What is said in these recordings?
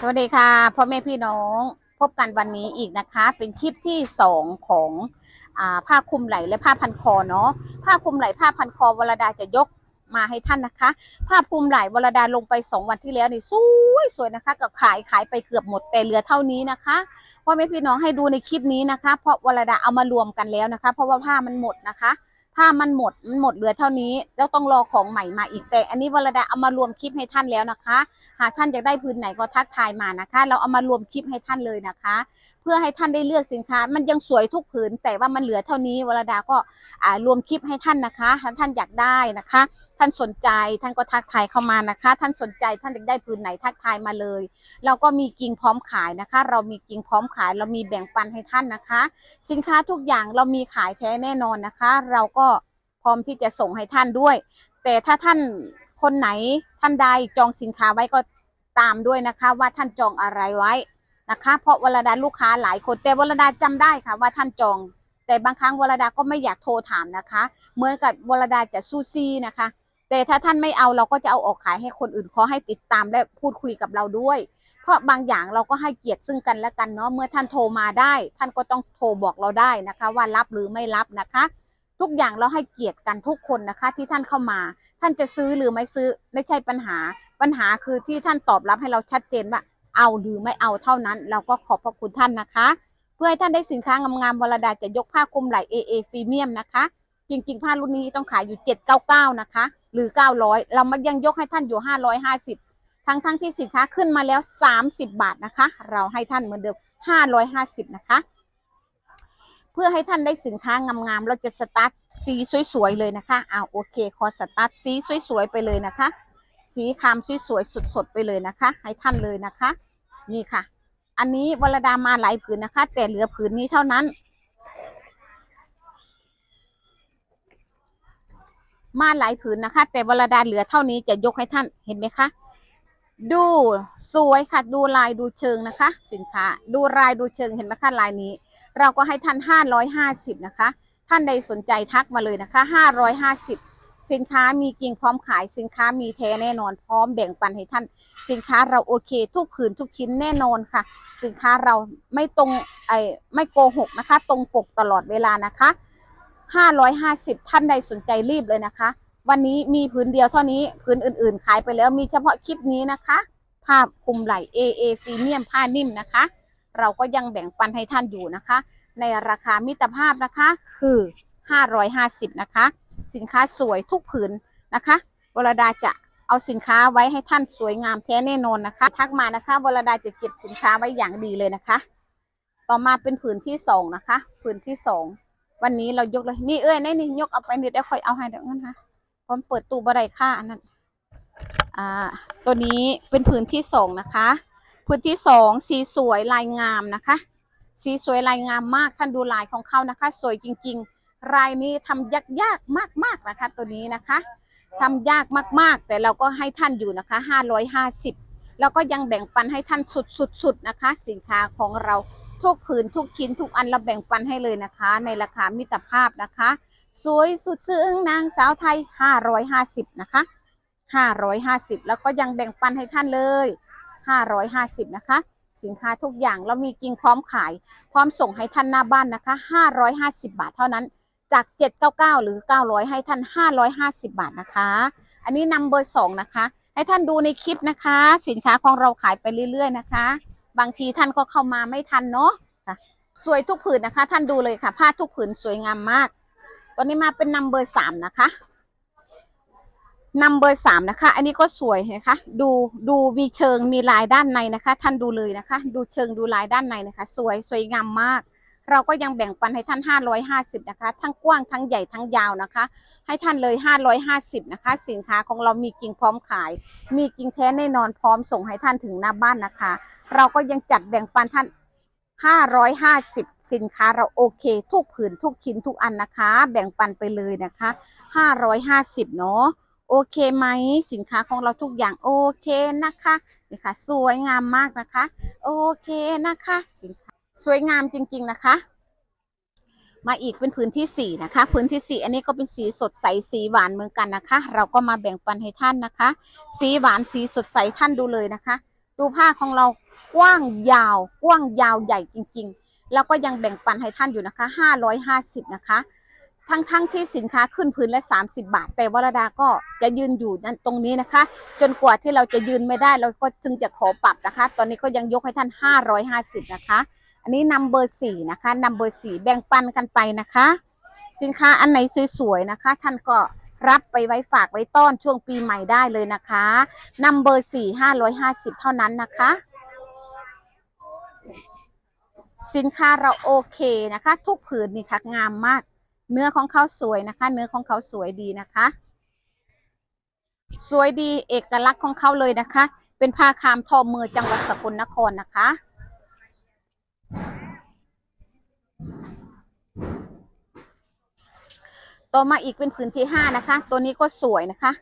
สวัสดีค่ะพ่อแม่พี่น้องพบกันวันนี้อีกนะคะ เป็นคลิปที่สองของอผ้าคลุมไหล่และผ้าพันคอเนาะผ้าคลุมไหล่ผ้าพันคอวรดาจะยกมาให้ท่านนะคะ ผ้าคลุมไหล่วรดาลงไปสองวันที่แล้วนี่สวยสวยนะคะกับขายขายไปเกือบหมดแต่เหลือเท่านี้นะคะพ่อแม่พี่น้องให้ดูในคลิปนี้นะคะ เพราะวรดาเอามารวมกันแล้วนะคะ เพราะว่าผ้ามันหมดนะคะ ผ้ามันหมดมันหมดเหลือเท่านี้แล้วต้องรอของใหม่มาอีกแต่ อันนี้วรดาเอามารวมคลิปให้ท่านแล้วนะคะ หากท่านอยากได้พื้นไหนก็ทักทายมานะคะ เราเอามารวมคลิปให้ท่านเลยนะคะ เพื่อให้ท่านได้เลือกสินค้า มันยังสวยทุกผืนแต่ว่ามันเหลือเท่านี้วรดาก็อ่ารวมคลิปให้ท่านนะคะถ้าท่านอยากได้นะคะ ท่านสนใจท่านก็ทักทายเข้ามานะคะ ท่านสนใจท่านอยากได้พื้นไหนทักทายมาเลย เราก็มีกิ่งพร้อมขายนะคะ เรามีกิ่งพร้อมขาย เรามีแบ่งปันให้ท่านนะคะ สินค้าทุกอย่างเรามีขายแท้แน่นอนนะคะ เราก็พร้อมที่จะส่งให้ท่านด้วย แต่ถ้าท่านคนไหนท่านใดจองสินค้าไว้ก็ตามด้วยนะคะว่าท่านจองอะไรไว้นะคะ เพราะวรดาลูกค้าหลายคนแต่วรดาจำได้ค่ะว่าท่านจอง แต่บางครั้งวรดาก็ไม่อยากโทรถามนะคะ เหมือนกับวรดาจะซูซี่นะคะ แต่ถ้าท่านไม่เอาเราก็จะเอาออกขายให้คนอื่นขอให้ติดตามและพูดคุยกับเราด้วย เพราะบางอย่างเราก็ให้เกียรติซึ่งกันและกันเนาะเมื่อท่านโทรมาได้ ท่านก็ต้องโทรบอกเราได้นะคะ ว่ารับหรือไม่รับนะคะ ทุกอย่างเราให้เกียรติกันทุกคนนะคะ ที่ท่านเข้ามา ท่านจะซื้อหรือไม่ซื้อไม่ใช่ปัญหา ปัญหาคือที่ท่านตอบรับให้เราชัดเจนว่าเอาหรือไม่เอาเท่านั้น เราก็ขอบพระคุณท่านนะคะ เพื่อให้ท่านได้สินค้างามๆวรดาจะยกผ้าคลุมไหล่ AA ฟรีเมียมนะคะ จริงๆ ผ้ารุ่นนี้ต้องขายอยู่ 799 นะคะ หรือ 900 เรามายังยกให้ท่านอยู่ 550 ทั้งทั้งที่สินค้าขึ้นมาแล้ว 30 บาทนะคะ เราให้ท่านเหมือนเดิม 550 นะคะ เพื่อให้ท่านได้สินค้างามๆ เราจะสตาร์ทสีสวยๆเลยนะคะเอาโอเคขอสตาร์ทสีสวยๆไปเลยนะคะ สีคามสวยๆสดๆไปเลยนะคะ ให้ท่านเลยนะคะ นี่ค่ะ อันนี้วรดามาหลายผืนนะคะ แต่เหลือผืนนี้เท่านั้น มาหลายผืนนะคะ แต่วรดาเหลือเท่านี้จะยกให้ท่านเห็นไหมคะ ดูสวยค่ะ ดูลายดูเชิงนะคะ สินค้า ดูลายดูเชิงเห็นไหมคะลายนี้ เราก็ให้ท่าน 550 นะคะ ท่านใดสนใจทักมาเลยนะคะ 550 สินค้ามีกิ่งพร้อมขายสินค้ามีแท้แน่นอนพร้อมแบ่งปันให้ท่าน สินค้าเราโอเค ทุกผืนทุกชิ้นแน่นอนค่ะ สินค้าเราไม่ตรงไอ้ไม่โกหกนะคะ ตรงปกตลอดเวลานะคะ 550 ท่านใดสนใจรีบเลยนะคะ วันนี้มีผืนเดียวเท่านี้ผืนอื่นๆ ขายไปแล้วมีเฉพาะคลิปนี้นะคะผ้าคลุมไหล่ AA ฟรีเมียมผ้านิ่มนะคะ เราก็ยังแบ่งปันให้ท่านอยู่นะคะ ในราคามิตรภาพนะคะคือ 550 นะคะ สินค้าสวยทุกผืนนะคะวรดาจะเอาสินค้าไว้ให้ท่านสวยงามแท้แน่นอนนะคะ ทักมานะคะวรดาจะเก็บสินค้าไว้อย่างดีเลยนะคะ ต่อมาเป็นผืนที่สองนะคะ ผืนที่สอง วันนี้เรายกเลยนี่เอ้ยนี่นี่ยกเอาไปเดี๋ยวได้ค่อยเอาให้เดี๋ยวงั้นค่ะผมเปิดตู้บะไรค่าอันนั้นอ่าตัวนี้เป็นผืนที่สองนะคะ ผืนที่สองสีสวยลายงามนะคะ สีสวยลายงามมากท่านดูลายของเขานะคะ สวยจริง ๆ รายนี้ทำยากยากๆมากๆนะคะ ตัวนี้นะคะทำยากมาก ๆ แต่เราก็ให้ท่านอยู่นะคะ 550 แล้วก็ยังแบ่งปันให้ท่านสุดๆๆนะคะ สินค้าของเรา ทุกผืนทุกชิ้นทุกอันเราแบ่งปันให้เลยนะคะ ในราคามิตรภาพนะคะ สวยสุดซึ้งนางสาวไทย 550 นะคะ 550 แล้วก็ยังแบ่งปันให้ท่านเลย 550 นะคะ สินค้าทุกอย่างเรามีกิ่งพร้อมขาย พร้อมส่งให้ท่านหน้าบ้านนะคะ 550 บาทเท่านั้นจาก 799 หรือ 900 ให้ท่าน 550 บาทนะคะ อันนี้นำเบอร์สองนะคะ ให้ท่านดูในคลิปนะคะ สินค้าของเราขายไปเรื่อยๆนะคะ บางทีท่านก็เข้ามาไม่ทันเนาะค่ะ สวยทุกผืนนะคะ ท่านดูเลยค่ะ ผ้าทุกผืนสวยงามมากตอนนี้มาเป็นนัมเบอร์สามนะคะนัมเบอร์สามนะคะ อันนี้ก็สวยนะคะ ดูดูมีเชิงมีลายด้านในนะคะ ท่านดูเลยนะคะ ดูเชิงดูลายด้านในนะคะ สวยสวยงามมาก เราก็ยังแบ่งปันให้ท่าน 550 นะคะ ทั้งกว้างทั้งใหญ่ทั้งยาวนะคะ ให้ท่านเลย 550 นะคะ สินค้าของเรามีกิ่งพร้อมขาย มีกิ่งแท้แน่นอนพร้อมส่งให้ท่านถึงหน้าบ้านนะคะ เราก็ยังจัดแบ่งปันท่าน 550 สินค้าเราโอเค ทุกผืนทุกชิ้นทุกอันนะคะ แบ่งปันไปเลยนะคะ 550 เนาะโอเคไหมสินค้าของเราทุกอย่างโอเคนะคะนี่ค่ะ สวยงามมากนะคะ โอเคนะคะ สินค้า สวยงามจริงๆนะคะ มาอีกเป็นพื้นที่สี่นะคะพื้นที่สี่อันนี้ก็เป็นสีสดใสสีหวานเหมือนกันนะคะ เราก็มาแบ่งปันให้ท่านนะคะ สีหวานสีสดใสท่านดูเลยนะคะ ดูผ้าของเรากว้างยาว กว้างยาวใหญ่จริง ๆ แล้วก็ยังแบ่งปันให้ท่านอยู่นะคะ550นะคะทั้งๆทที่สินค้าขึ้นพื้นละ 30 บาท แต่วรดาก็จะยืนอยู่นั่นตรงนี้นะคะ จนกว่าที่เราจะยืนไม่ได้เราก็จึงจะขอปรับนะคะ ตอนนี้ก็ยังยกให้ท่าน 550 นะคะ อันนี้นัมเบอร์สี่นะคะนัมเบอร์สี่แบ่งปันกันไปนะคะ สินค้าอันไหนสวยๆนะคะ ท่านก็รับไปไว้ฝากไว้ต้อนช่วงปีใหม่ได้เลยนะคะนัมเบอร์สี่ห้าร้อยห้าสิบเท่านั้นนะคะ สินค้าเราโอเคนะคะ ทุกผืนนี่ค่ะงามมาก เนื้อของเขาสวยนะคะ เนื้อของเขาสวยดีนะคะ สวยดีเอกลักษณ์ของเขาเลยนะคะ เป็นผ้าคามทอมือจังหวัดสกลนครนะคะ ต่อมาอีกเป็นผืนที่ห้านะคะ ตัวนี้ก็สวยนะคะ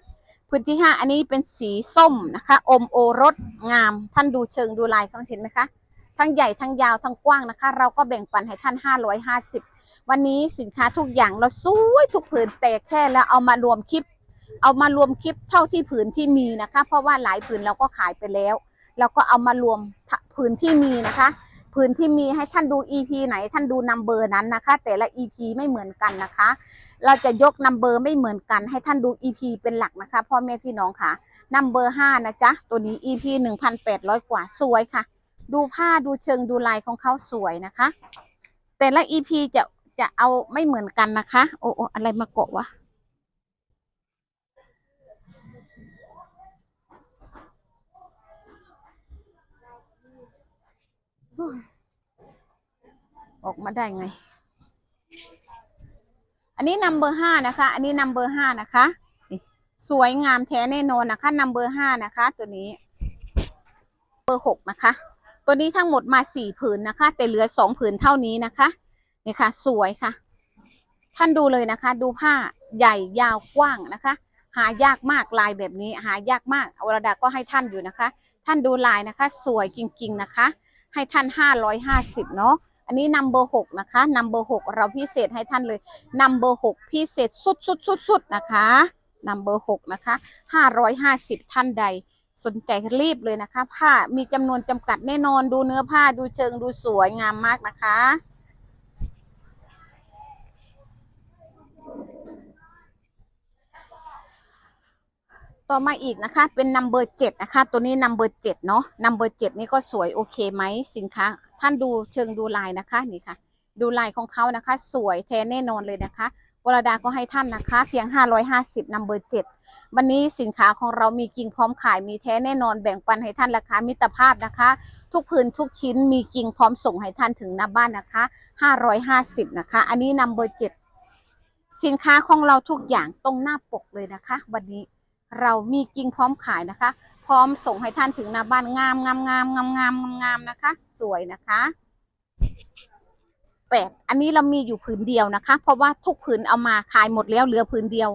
ผืนที่ห้าอันนี้เป็นสีส้มนะคะ อมโอรสงาม ท่านดูเชิงดูลายเขาเห็นไหมคะ ทั้งใหญ่ทั้งยาวทั้งกว้างนะคะ เราก็แบ่งปันให้ท่าน 550 วันนี้สินค้าทุกอย่างเราสวยทุกผืนแต่แค่แล้วเอามารวมคลิป เอามารวมคลิปเท่าที่ผืนที่มีนะคะ เพราะว่าหลายผืนเราก็ขายไปแล้ว เราก็เอามารวมผืนที่มีนะคะ ผืนที่มีให้ท่านดู EP ไหนท่านดูนัมเบอร์นั้นนะคะ แต่ละ EP ไม่เหมือนกันนะคะ เราจะยกนัมเบอร์ไม่เหมือนกันให้ท่านดู EP เป็นหลักนะคะพ่อแม่พี่น้องค่ะนัมเบอร์ห้านะจ๊ะ ตัวนี้ EP 1,800กว่าสวยค่ะ ดูผ้าดูเชิงดูลายของเขาสวยนะคะ แต่ละ EP จะจะเอาไม่เหมือนกันนะคะ โอ้โออะไรมาเกาะวะออกมาได้ไง อันนี้นัมเบอร์ห้านะคะ อันนี้นัมเบอร์ห้านะคะสวยงามแท้แน่นอนนะคะนัมเบอร์ห้านะคะ ตัวนี้เบอร์หกนะคะ ตัวนี้ทั้งหมดมาสี่ผืนนะคะ แต่เหลือสองผืนเท่านี้นะคะนี่ค่ะ สวยค่ะ ท่านดูเลยนะคะ ดูผ้าใหญ่ยาวกว้างนะคะ หายากมากลายแบบนี้ หายากมากวรดาก็ให้ท่านอยู่นะคะ ท่านดูลายนะคะ สวยจริง ๆนะคะ ให้ท่านห้าร้อยห้าสิบเนาะ อันนี้นัมเบอร์หกนะคะนัมเบอร์หกเราพิเศษให้ท่านเลยนัมเบอร์หกพิเศษสุดสุดสุดสุดนะคะนัมเบอร์หกนะคะห้าร้อยห้าสิบท่านใดสนใจรีบเลยนะคะ ผ้ามีจำนวนจำกัดแน่นอนดูเนื้อผ้าดูเชิงดูสวยงามมากนะคะ ต่อมาอีกนะคะ เป็นนัมเบอร์เจ็ดนะคะ ตัวนี้นัมเบอร์เจ็ดเนาะนัมเบอร์เจ็ดนี่ก็สวยโอเคไหมสินค้า ท่านดูเชิงดูลายนะคะนี่ค่ะ ดูลายของเขานะคะ สวยแท้แน่นอนเลยนะคะวรดาก็ให้ท่านนะคะ เพียง 550นัมเบอร์เจ็ดวันนี้สินค้าของเรามีกิ่งพร้อมขายมีแท้แน่นอนแบ่งปันให้ท่านราคามิตรภาพนะคะ ทุกพื้นทุกชิ้นมีกิ่งพร้อมส่งให้ท่านถึงหน้าบ้านนะคะ 550 นะคะ อันนี้นัมเบอร์เจ็ดสินค้าของเราทุกอย่างตรงหน้าปกเลยนะคะ วันนี้ เรามีกิ่งพร้อมขายนะคะ พร้อมส่งให้ท่านถึงหน้าบ้านงามงามงามงามงามงามงามนะคะ สวยนะคะแปดอันนี้เรามีอยู่ผืนเดียวนะคะ เพราะว่าทุกผืนเอามาขายหมดแล้วเหลือผืนเดียว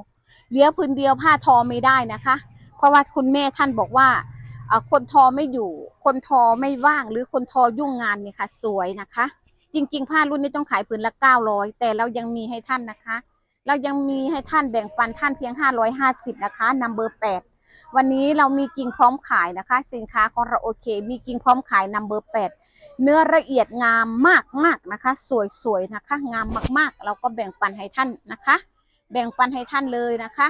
เหลือผืนเดียวผ้าทอไม่ได้นะคะ เพราะว่าคุณแม่ท่านบอกว่าอ่อคนทอไม่อยู่ คนทอไม่ว่างหรือคนทอยุ่งงานเนี่ยค่ะ สวยนะคะ จริง ๆ ผ้ารุ่นนี้ต้องขายผืนละเก้าร้อยแต่เรายังมีให้ท่านนะคะ เรายังมีให้ท่านแบ่งปันท่านเพียง 550 นะคะนัมเบอร์8วันนี้เรามีกิ่งพร้อมขายนะคะ สินค้าของเราโอเค มีกิ่งพร้อมขายนัมเบอร์8เนื้อละเอียดงามมากๆนะคะ สวยๆนะคะ งามมากๆ เราก็แบ่งปันให้ท่านนะคะ แบ่งปันให้ท่านเลยนะคะ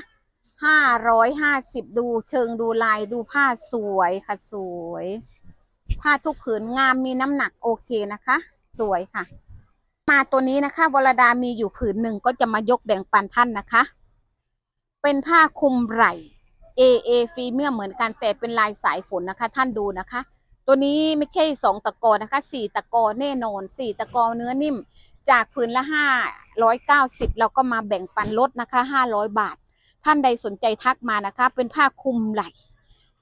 550 ดูเชิงดูลายดูผ้าสวยค่ะสวย ผ้าทุกผืนงามมีน้ำหนักโอเคนะคะ สวยค่ะ มาตัวนี้นะคะวรดามีอยู่ผืนหนึ่งก็จะมายกแบ่งปันท่านนะคะ เป็นผ้าคลุมไหล่ AA ฟีเมียเหมือนกันแต่เป็นลายสายฝนนะคะ ท่านดูนะคะ ตัวนี้ไม่ใช่สองตะกอนะคะสี่ตะกอแน่นอนสี่ตะกอเนื้อนิ่ม จากผืนละห้าร้อยเก้าสิบเราก็มาแบ่งปันลดนะคะห้าร้อยบาท ท่านใดสนใจทักมานะคะ เป็นผ้าคลุมไหล่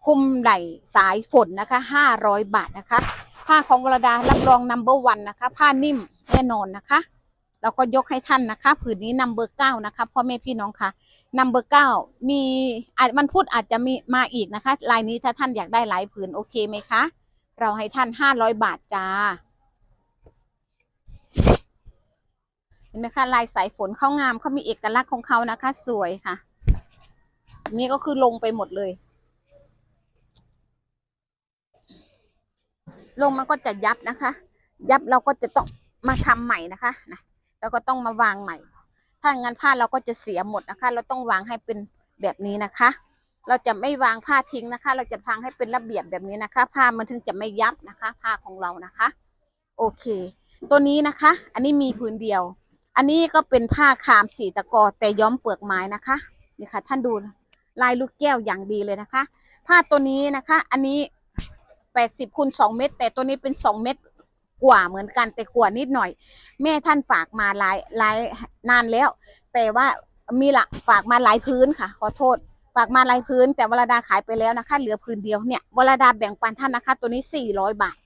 คลุมไหล่สายฝนนะคะห้าร้อยบาทนะคะ ผ้าของวรดารับรองนัมเบอร์วันนะคะ ผ้านิ่ม แน่นอนนะคะเราก็ยกให้ท่านนะคะ ผืนนี้นัมเบอร์เก้านะคะพ่อแม่พี่น้องค่ะนัมเบอร์เก้ามีอาจมันพูดอาจจะมีมาอีกนะคะลายนี้ถ้าท่านอยากได้หลายผืนโอเคไหมคะ เราให้ท่านห้าร้อยบาทจ้าเห็นไหมคะลายสายฝนเขางามเขามีเอกลักษณ์ของเขานะคะ สวยค่ะนนี้ก็คือลงไปหมดเลย ลงมันก็จะยับนะคะ ยับเราก็จะต้อง มาทำใหม่นะคะนะแล้วก็ต้องมาวางใหม่ ถ้างั้นผ้าเราก็จะเสียหมดนะคะ เราต้องวางให้เป็นแบบนี้นะคะ เราจะไม่วางผ้าทิ้งนะคะ เราจะพังให้เป็นระเบียบแบบนี้นะคะ ผ้ามันถึงจะไม่ยับนะคะ ผ้าของเรานะคะ โอเค ตัวนี้นะคะ อันนี้มีผืนเดียว อันนี้ก็เป็นผ้าคามสีตะกอแต่ย้อมเปลือกไม้นะคะนี่ค่ะ ท่านดูลายลูกแก้วอย่างดีเลยนะคะ ผ้าตัวนี้นะคะ อันนี้แปดสิบคูณสองเม็ดแต่ตัวนี้เป็นสองเม็ด กว่าเหมือนกันแต่กว่านิดหน่อย แม่ท่านฝากมาหลายหลายนานแล้ว แต่ว่ามีละฝากมาหลายพื้นค่ะ ขอโทษ ฝากมาหลายพื้น แต่วลาดาขายไปแล้วนะคะ เหลือพื้นเดียวเนี่ยวลาดาแบ่งปันท่านนะคะ ตัวนี้สี่ร้อยบาท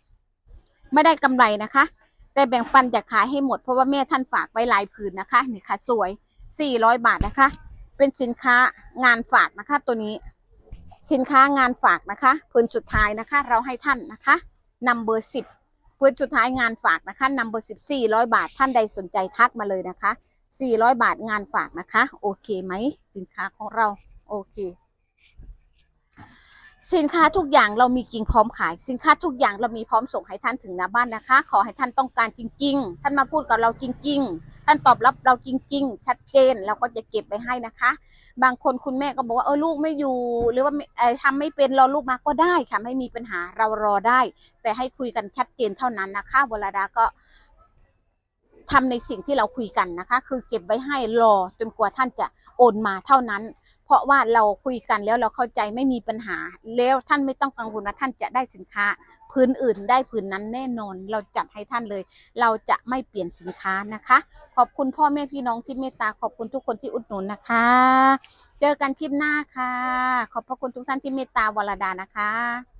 ไม่ได้กำไรนะคะ แต่แบ่งปันจะขายให้หมดเพราะว่าแม่ท่านฝากไว้หลายผืนนะคะนี่ค่ะ สวย400บาทนะคะ เป็นสินค้างานฝากนะคะ ตัวนี้สินค้างานฝากนะคะผืนสุดท้ายนะคะ เราให้ท่านนะคะนำเบอร์สิบ ผืนสุดท้ายงานฝากนะคะนำเบอร์สิบสี่ร้อยบาทท่านใดสนใจทักมาเลยนะคะสี่ร้อยบาทงานฝากนะคะ โอเคไหมสินค้าของเราโอเค สินค้าทุกอย่างเรามีจริงพร้อมขาย สินค้าทุกอย่างเรามีพร้อมส่งให้ท่านถึงหน้าบ้านนะคะ ขอให้ท่านต้องการจริง ๆ ท่านมาพูดกับเราจริง ๆ ท่านตอบรับเราจริง ๆ ชัดเจนเราก็จะเก็บไปให้นะคะ บางคนคุณแม่ก็บอกว่าเออลูกไม่อยู่ หรือว่าไม่เอ่อทำไม่เป็นรอลูกมาก็ได้ค่ะ ไม่มีปัญหาเรารอได้ แต่ให้คุยกันชัดเจนเท่านั้นนะคะวลาดาก็ทำในสิ่งที่เราคุยกันนะคะ คือเก็บไว้ให้รอจนกว่าท่านจะโอนมาเท่านั้น เพราะว่าเราคุยกันแล้วเราเข้าใจไม่มีปัญหา แล้วท่านไม่ต้องกังวลว่าท่านจะได้สินค้า พื้นอื่นได้พื้นนั้นแน่นอน เราจัดให้ท่านเลย เราจะไม่เปลี่ยนสินค้านะคะ ขอบคุณพ่อแม่พี่น้องที่เมตตาขอบคุณทุกคนที่อุดหนุนนะคะ เจอกันคลิปหน้าค่ะ ขอบพระคุณทุกท่านที่เมตตาวรดานะคะ